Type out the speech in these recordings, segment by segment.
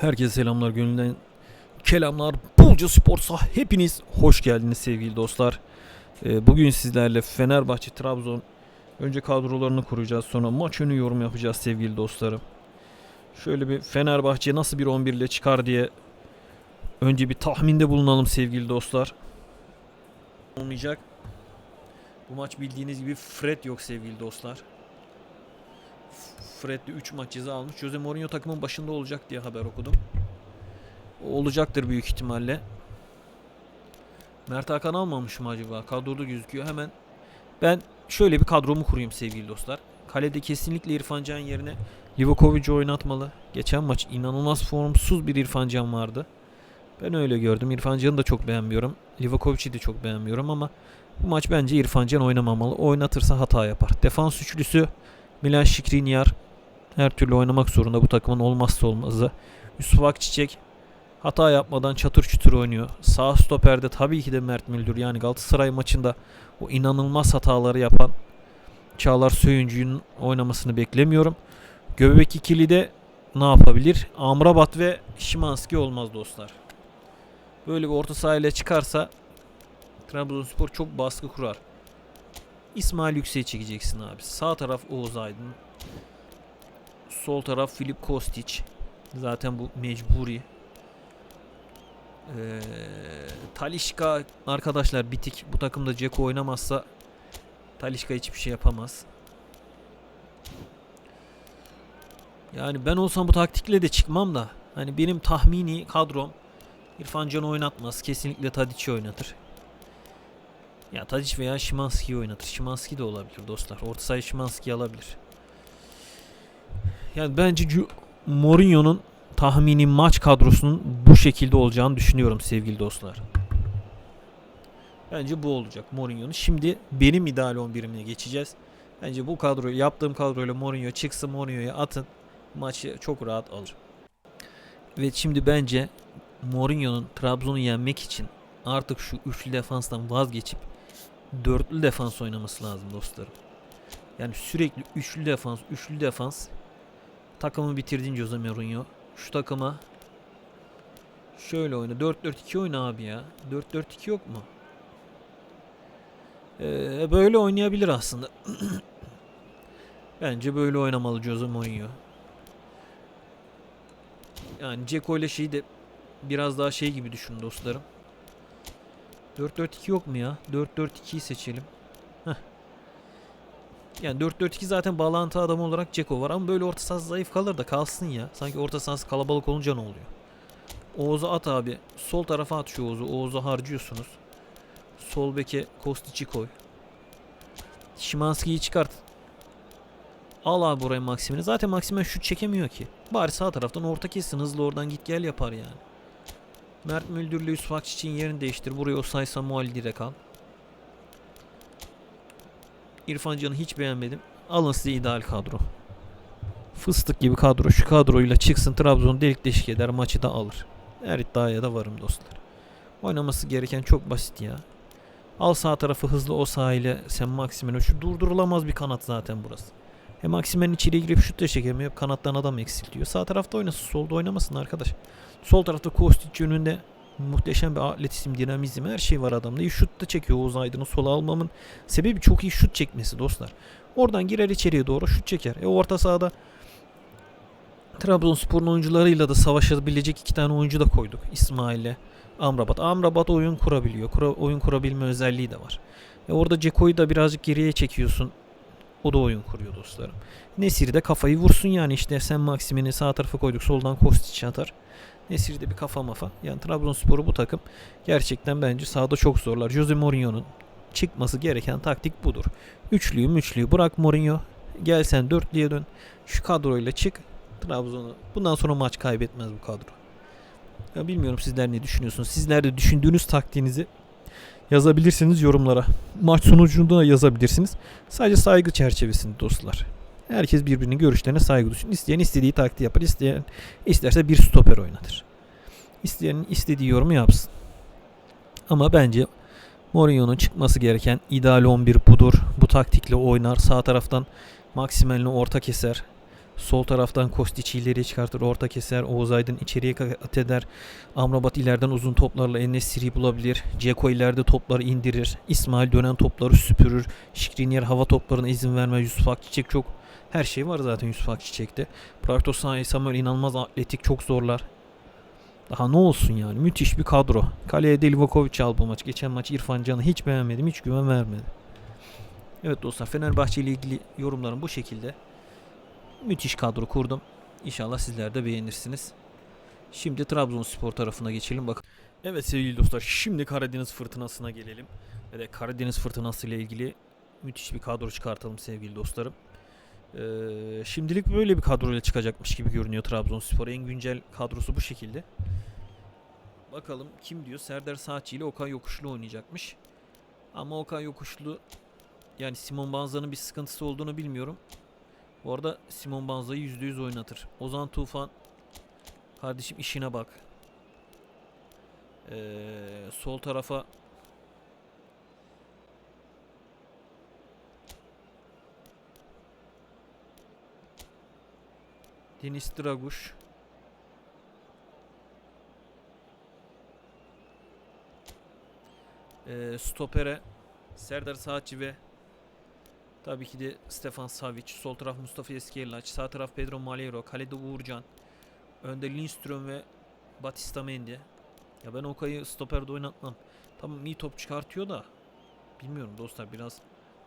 Herkese selamlar gönülden kelamlar. Bulca Sports'a hepiniz hoş geldiniz sevgili dostlar. Ee, bugün sizlerle Fenerbahçe Trabzon önce kadrolarını kuracağız sonra maç önü yorum yapacağız sevgili dostlarım. Şöyle bir Fenerbahçe nasıl bir 11 ile çıkar diye önce bir tahminde bulunalım sevgili dostlar. Olmayacak. Bu maç bildiğiniz gibi Fred yok sevgili dostlar. Fred de 3 maç ceza almış. Jose Mourinho takımın başında olacak diye haber okudum. Olacaktır büyük ihtimalle. Mert Hakan almamış mı acaba? Kadroda gözüküyor. Hemen ben şöyle bir kadromu kurayım sevgili dostlar. Kalede kesinlikle İrfan Can yerine Livakovic'i oynatmalı. Geçen maç inanılmaz formsuz bir İrfan Can vardı. Ben öyle gördüm. İrfan Can'ı da çok beğenmiyorum. Livakovic'i de çok beğenmiyorum ama bu maç bence İrfan Can oynamamalı. Oynatırsa hata yapar. Defans üçlüsü Milan Şikrinyar her türlü oynamak zorunda. Bu takımın olmazsa olmazı. Yusuf Akçiçek hata yapmadan çatır çutur oynuyor. Sağ stoperde tabii ki de Mert Müldür. Yani Galatasaray maçında o inanılmaz hataları yapan Çağlar Söyüncü'nün oynamasını beklemiyorum. Göbek ikili de ne yapabilir? Amrabat ve Şimanski olmaz dostlar. Böyle bir orta sahayla çıkarsa Trabzonspor çok baskı kurar. İsmail Yüksek'i çekeceksin abi. Sağ taraf Oğuz Aydın. Sol taraf Filip Kostic. Zaten bu mecburi. Ee, Talişka arkadaşlar bitik. Bu takımda Ceko oynamazsa Talişka hiçbir şey yapamaz. Yani ben olsam bu taktikle de çıkmam da. Hani benim tahmini kadrom İrfan Can'ı oynatmaz. Kesinlikle Tadic'i oynatır. Ya Tadic veya Şimanski'yi oynatır. Şimanski de olabilir dostlar. Orta sahaya Şimanski alabilir. Yani bence Mourinho'nun tahmini maç kadrosunun bu şekilde olacağını düşünüyorum sevgili dostlar. Bence bu olacak Mourinho'nun. Şimdi benim ideal 11'imle geçeceğiz. Bence bu kadroyu yaptığım kadroyla Mourinho çıksın Mourinho'ya atın. Maçı çok rahat alır. Evet şimdi bence Mourinho'nun Trabzon'u yenmek için artık şu üçlü defanstan vazgeçip dörtlü defans oynaması lazım dostlarım. Yani sürekli üçlü defans, üçlü defans takımı bitirdin Jose Mourinho. Şu takıma şöyle oyna. 4-4-2 oyna abi ya. 4-4-2 yok mu? Ee, böyle oynayabilir aslında. Bence böyle oynamalı Jose Mourinho. Yani Ceko ile şeyi de biraz daha şey gibi düşün dostlarım. 4-4-2 yok mu ya? 4-4-2'yi seçelim. Yani 4-4-2 zaten bağlantı adamı olarak Ceko var ama böyle orta sahası zayıf kalır da kalsın ya. Sanki orta sahası kalabalık olunca ne oluyor? Oğuz'u at abi. Sol tarafa at şu Oğuz'u. Oğuz'u harcıyorsunuz. Sol beke Kostic'i koy. Şimanski'yi çıkart. Al abi buraya Maksim'ini. Zaten Maksim'e şut çekemiyor ki. Bari sağ taraftan orta kessin. Hızlı oradan git gel yapar yani. Mert Müldür'le Yusuf Akçiçek'in yerini değiştir. Buraya Osay Samuel direkt al. İrfan Can'ı hiç beğenmedim. Alın size ideal kadro. Fıstık gibi kadro. Şu kadroyla çıksın Trabzon delik deşik eder. Maçı da alır. Her iddiaya da varım dostlar. Oynaması gereken çok basit ya. Al sağ tarafı hızlı o sahile sen Maximen'e. Şu durdurulamaz bir kanat zaten burası. Hem Maximen içeriye girip şut da çekemiyor. Kanattan adam eksiltiyor. Sağ tarafta oynasın. Solda oynamasın arkadaş. Sol tarafta Kostic yönünde muhteşem bir atletizm, dinamizm her şey var adamda. Şut da çekiyor Oğuz Aydın'ı sola almamın sebebi çok iyi şut çekmesi dostlar. Oradan girer içeriye doğru şut çeker. E orta sahada Trabzonspor'un oyuncularıyla da savaşabilecek iki tane oyuncu da koyduk. İsmail'le Amrabat. Amrabat oyun kurabiliyor. Kura, oyun kurabilme özelliği de var. E orada Ceko'yu da birazcık geriye çekiyorsun. O da oyun kuruyor dostlarım. Nesiri de kafayı vursun yani işte sen Maksimini sağ tarafa koyduk. Soldan Kostic atar. Nesiri de bir kafa mafa. Yani Trabzonspor'u bu takım gerçekten bence sahada çok zorlar. Jose Mourinho'nun çıkması gereken taktik budur. Üçlüyü müçlüyü bırak Mourinho. Gel sen dörtlüye dön. Şu kadroyla çık. Trabzon'u. Bundan sonra maç kaybetmez bu kadro. Ya bilmiyorum sizler ne düşünüyorsunuz. Sizler de düşündüğünüz taktiğinizi yazabilirsiniz yorumlara. Maç sonucunda da yazabilirsiniz. Sadece saygı çerçevesinde dostlar. Herkes birbirinin görüşlerine saygı duysun. İsteyen istediği taktiği yapar. İsteyen isterse bir stoper oynatır. İsteyen istediği yorumu yapsın. Ama bence Mourinho'nun çıkması gereken ideal 11 budur. Bu taktikle oynar. Sağ taraftan Maximen'le orta keser. Sol taraftan Kostiç'i ileriye çıkartır. Orta keser. Oğuz Aydın içeriye kat eder. Amrabat ileriden uzun toplarla Enesiri bulabilir. Ceko ileride topları indirir. İsmail dönen topları süpürür. Şikrinyer hava toplarına izin vermez. Yusuf Akçiçek çok her şey var zaten Yusuf Akçiçek'te. Prakto Sahi Samuel inanılmaz atletik çok zorlar. Daha ne olsun yani müthiş bir kadro. Kaleye de Livakovic al bu maç. Geçen maç İrfan Can'ı hiç beğenmedim. Hiç güven vermedi. Evet dostlar Fenerbahçe ile ilgili yorumlarım bu şekilde. Müthiş kadro kurdum. İnşallah sizler de beğenirsiniz. Şimdi Trabzonspor tarafına geçelim. Bak. Evet sevgili dostlar şimdi Karadeniz fırtınasına gelelim. Ve de Karadeniz fırtınası ile ilgili müthiş bir kadro çıkartalım sevgili dostlarım. Ee, şimdilik böyle bir kadroyla çıkacakmış gibi görünüyor Trabzonspor. En güncel kadrosu bu şekilde. Bakalım kim diyor? Serdar Saatçi ile Okan Yokuşlu oynayacakmış. Ama Okan Yokuşlu yani Simon Banza'nın bir sıkıntısı olduğunu bilmiyorum. Bu arada Simon Banza'yı %100 oynatır. Ozan Tufan kardeşim işine bak. Ee, sol tarafa Deniz Draguş Ee, stopere Serdar Saatçi ve tabii ki de Stefan Savic. Sol taraf Mustafa Eskiyelaç. Sağ taraf Pedro Malheiro. Kalede Uğurcan. Önde Lindström ve Batista Mendy. Ya ben Okay'ı stoperde oynatmam. Tamam iyi top çıkartıyor da bilmiyorum dostlar biraz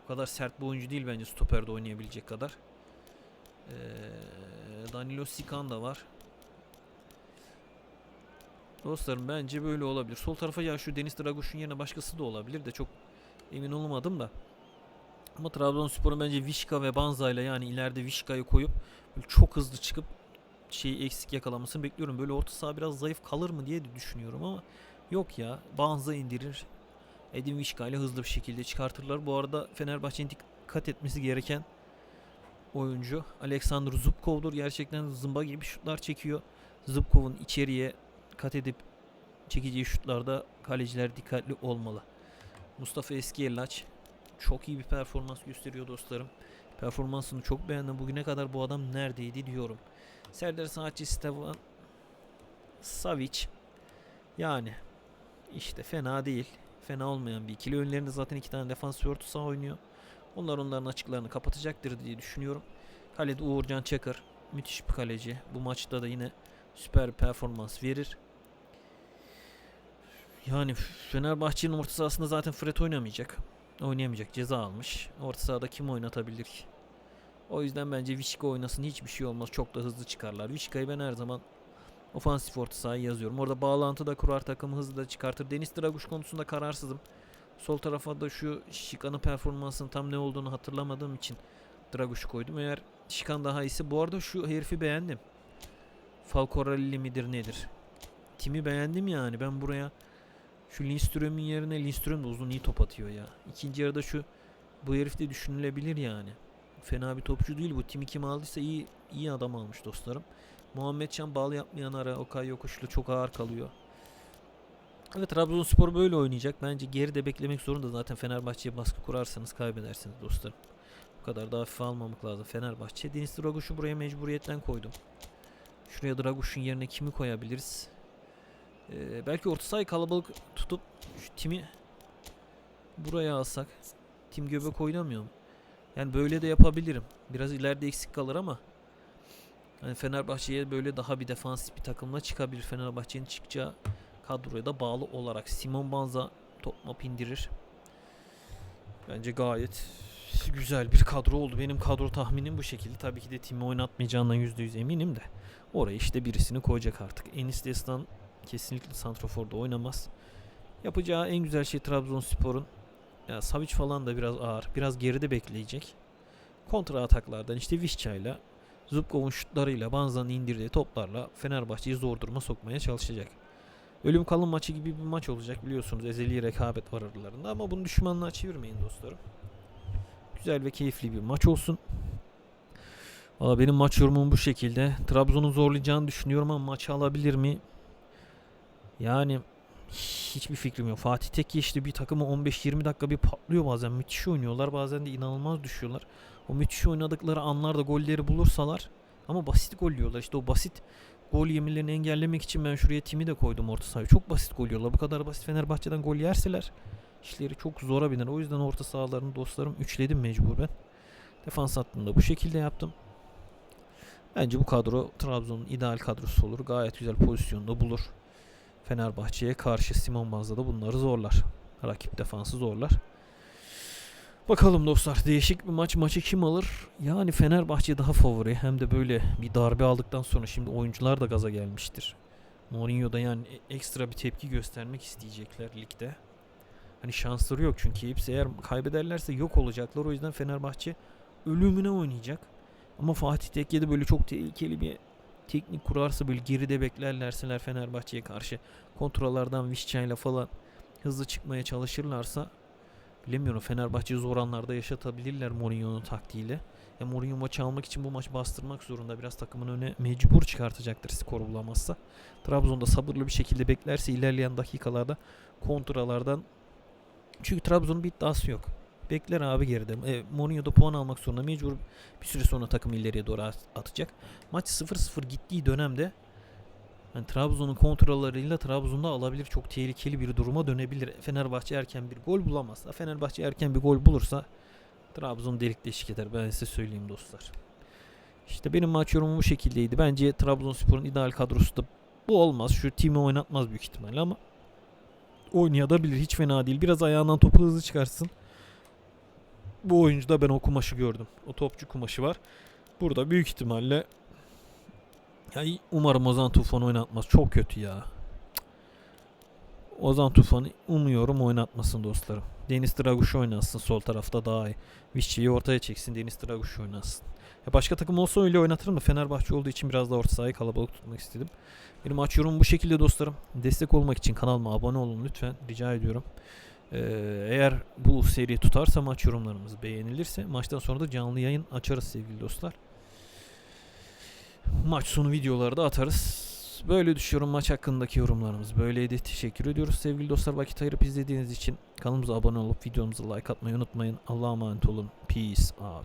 o kadar sert bir oyuncu değil bence stoperde oynayabilecek kadar. Ee, Danilo Sikan da var. Dostlarım bence böyle olabilir. Sol tarafa ya şu Deniz Draguş'un yerine başkası da olabilir de çok emin olamadım da. Ama Trabzonspor'un bence Vişka ve Banza ile yani ileride Vişka'yı koyup çok hızlı çıkıp şeyi eksik yakalamasını bekliyorum. Böyle orta saha biraz zayıf kalır mı diye de düşünüyorum ama yok ya. Banza indirir. Edin Vişka ile hızlı bir şekilde çıkartırlar. Bu arada Fenerbahçe'nin dikkat etmesi gereken oyuncu Aleksandr Zubkov'dur. Gerçekten zımba gibi şutlar çekiyor. Zubkov'un içeriye kat edip çekeceği şutlarda kaleciler dikkatli olmalı. Mustafa Eskiyelaç çok iyi bir performans gösteriyor dostlarım. Performansını çok beğendim. Bugüne kadar bu adam neredeydi diyorum. Serdar Saatçi, Stevan Savic yani işte fena değil. Fena olmayan bir ikili. Önlerinde zaten iki tane defans saha oynuyor. Onlar onların açıklarını kapatacaktır diye düşünüyorum. Kalede Uğurcan Çakır. Müthiş bir kaleci. Bu maçta da yine süper performans verir. Yani Fenerbahçe'nin orta sahasında zaten Fred oynamayacak. Oynayamayacak. Ceza almış. Orta sahada kim oynatabilir ki? O yüzden bence Vişka oynasın hiçbir şey olmaz. Çok da hızlı çıkarlar. Vişka'yı ben her zaman ofansif orta sahayı yazıyorum. Orada bağlantı da kurar takımı hızlı da çıkartır. Deniz Draguş konusunda kararsızım. Sol tarafa da şu Şikan'ın performansının tam ne olduğunu hatırlamadığım için Draguş'u koydum. Eğer Şikan daha iyisi. Bu arada şu herifi beğendim. Falcorelli midir nedir? Timi beğendim yani. Ben buraya şu Lindström'ün yerine Lindström de uzun iyi top atıyor ya. İkinci yarıda şu bu herif de düşünülebilir yani. Fena bir topçu değil bu. Timi kim aldıysa iyi iyi adam almış dostlarım. Muhammedcan bağlı yapmayan ara Okay Yokuşlu çok ağır kalıyor. Evet Trabzonspor böyle oynayacak. Bence geride beklemek zorunda. Zaten Fenerbahçe'ye baskı kurarsanız kaybedersiniz dostlarım. Bu kadar da hafife almamak lazım Fenerbahçe. Deniz Draguş'u buraya mecburiyetten koydum. Şuraya Draguş'un yerine kimi koyabiliriz? Ee, belki orta sahayı kalabalık tutup şu timi buraya alsak. Tim göbek oynamıyor mu? Yani böyle de yapabilirim. Biraz ileride eksik kalır ama yani Fenerbahçe'ye böyle daha bir defansif bir takımla çıkabilir. Fenerbahçe'nin çıkacağı kadroya da bağlı olarak Simon Banza top map indirir. Bence gayet güzel bir kadro oldu. Benim kadro tahminim bu şekilde. Tabii ki de timi oynatmayacağından %100 eminim de. Oraya işte birisini koyacak artık. Enis Destan kesinlikle Santrafor'da oynamaz. Yapacağı en güzel şey Trabzonspor'un ya Savic falan da biraz ağır. Biraz geride bekleyecek. Kontra ataklardan işte Vişça'yla Zubkov'un şutlarıyla Banza'nın indirdiği toplarla Fenerbahçe'yi zor duruma sokmaya çalışacak. Ölüm kalım maçı gibi bir maç olacak biliyorsunuz. Ezeli rekabet var aralarında ama bunu düşmanlığa çevirmeyin dostlarım. Güzel ve keyifli bir maç olsun. Valla benim maç yorumum bu şekilde. Trabzon'u zorlayacağını düşünüyorum ama maçı alabilir mi? Yani hiçbir fikrim yok. Fatih Tekke işte bir takımı 15-20 dakika bir patlıyor bazen. Müthiş oynuyorlar. Bazen de inanılmaz düşüyorlar. O müthiş oynadıkları anlarda golleri bulursalar Ama basit gol yiyorlar. İşte o basit gol yemelerini engellemek için ben şuraya timi de koydum orta sahaya. Çok basit gol yiyorlar. Bu kadar basit Fenerbahçe'den gol yerseler işleri çok zora biner. O yüzden orta sahalarını dostlarım üçledim mecburen. Defans hattında bu şekilde yaptım. Bence bu kadro Trabzon'un ideal kadrosu olur. Gayet güzel pozisyonda bulur. Fenerbahçe'ye karşı Simon Banza da bunları zorlar. Rakip defansı zorlar. Bakalım dostlar değişik bir maç. Maçı kim alır? Yani Fenerbahçe daha favori. Hem de böyle bir darbe aldıktan sonra şimdi oyuncular da gaza gelmiştir. Mourinho da yani e- ekstra bir tepki göstermek isteyecekler ligde. Hani şansları yok çünkü hepsi eğer kaybederlerse yok olacaklar. O yüzden Fenerbahçe ölümüne oynayacak. Ama Fatih Tekke de böyle çok tehlikeli bir teknik kurarsa böyle geride beklerlerseler Fenerbahçe'ye karşı kontralardan Vişça'yla falan hızlı çıkmaya çalışırlarsa bilemiyorum Fenerbahçe'yi zor anlarda yaşatabilirler Mourinho'nun taktiğiyle. Ya Mourinho maçı almak için bu maç bastırmak zorunda. Biraz takımın öne mecbur çıkartacaktır skor bulamazsa. Trabzon'da sabırlı bir şekilde beklerse ilerleyen dakikalarda kontralardan çünkü Trabzon'un bir iddiası yok. Bekler abi geride. E, Mourinho da puan almak zorunda. Mecbur bir süre sonra takım ileriye doğru at- atacak. Maç 0-0 gittiği dönemde yani Trabzon'un kontralarıyla Trabzon'da alabilir. Çok tehlikeli bir duruma dönebilir. Fenerbahçe erken bir gol bulamazsa. Fenerbahçe erken bir gol bulursa Trabzon delik deşik eder. Ben size söyleyeyim dostlar. İşte benim maç yorumum bu şekildeydi. Bence Trabzonspor'un ideal kadrosu da bu olmaz. Şu timi oynatmaz büyük ihtimalle ama oynayabilir. Hiç fena değil. Biraz ayağından topu hızlı çıkarsın. Bu oyuncuda ben o kumaşı gördüm. O topçu kumaşı var. Burada büyük ihtimalle ya umarım Ozan Tufan oynatmaz. Çok kötü ya. Ozan Tufan'ı umuyorum oynatmasın dostlarım. Deniz Draguş oynasın sol tarafta daha iyi. Vişçi'yi ortaya çeksin Deniz Draguş oynasın. Ya başka takım olsa öyle oynatırım da Fenerbahçe olduğu için biraz da orta sahayı kalabalık tutmak istedim. Benim maç yorumum bu şekilde dostlarım. Destek olmak için kanalıma abone olun lütfen. Rica ediyorum. Ee, eğer bu seri tutarsa maç yorumlarımız beğenilirse maçtan sonra da canlı yayın açarız sevgili dostlar. Maç sonu videoları da atarız. Böyle düşüyorum maç hakkındaki yorumlarımız böyleydi. Teşekkür ediyoruz sevgili dostlar vakit ayırıp izlediğiniz için. Kanalımıza abone olup videomuza like atmayı unutmayın. Allah'a emanet olun. Peace out.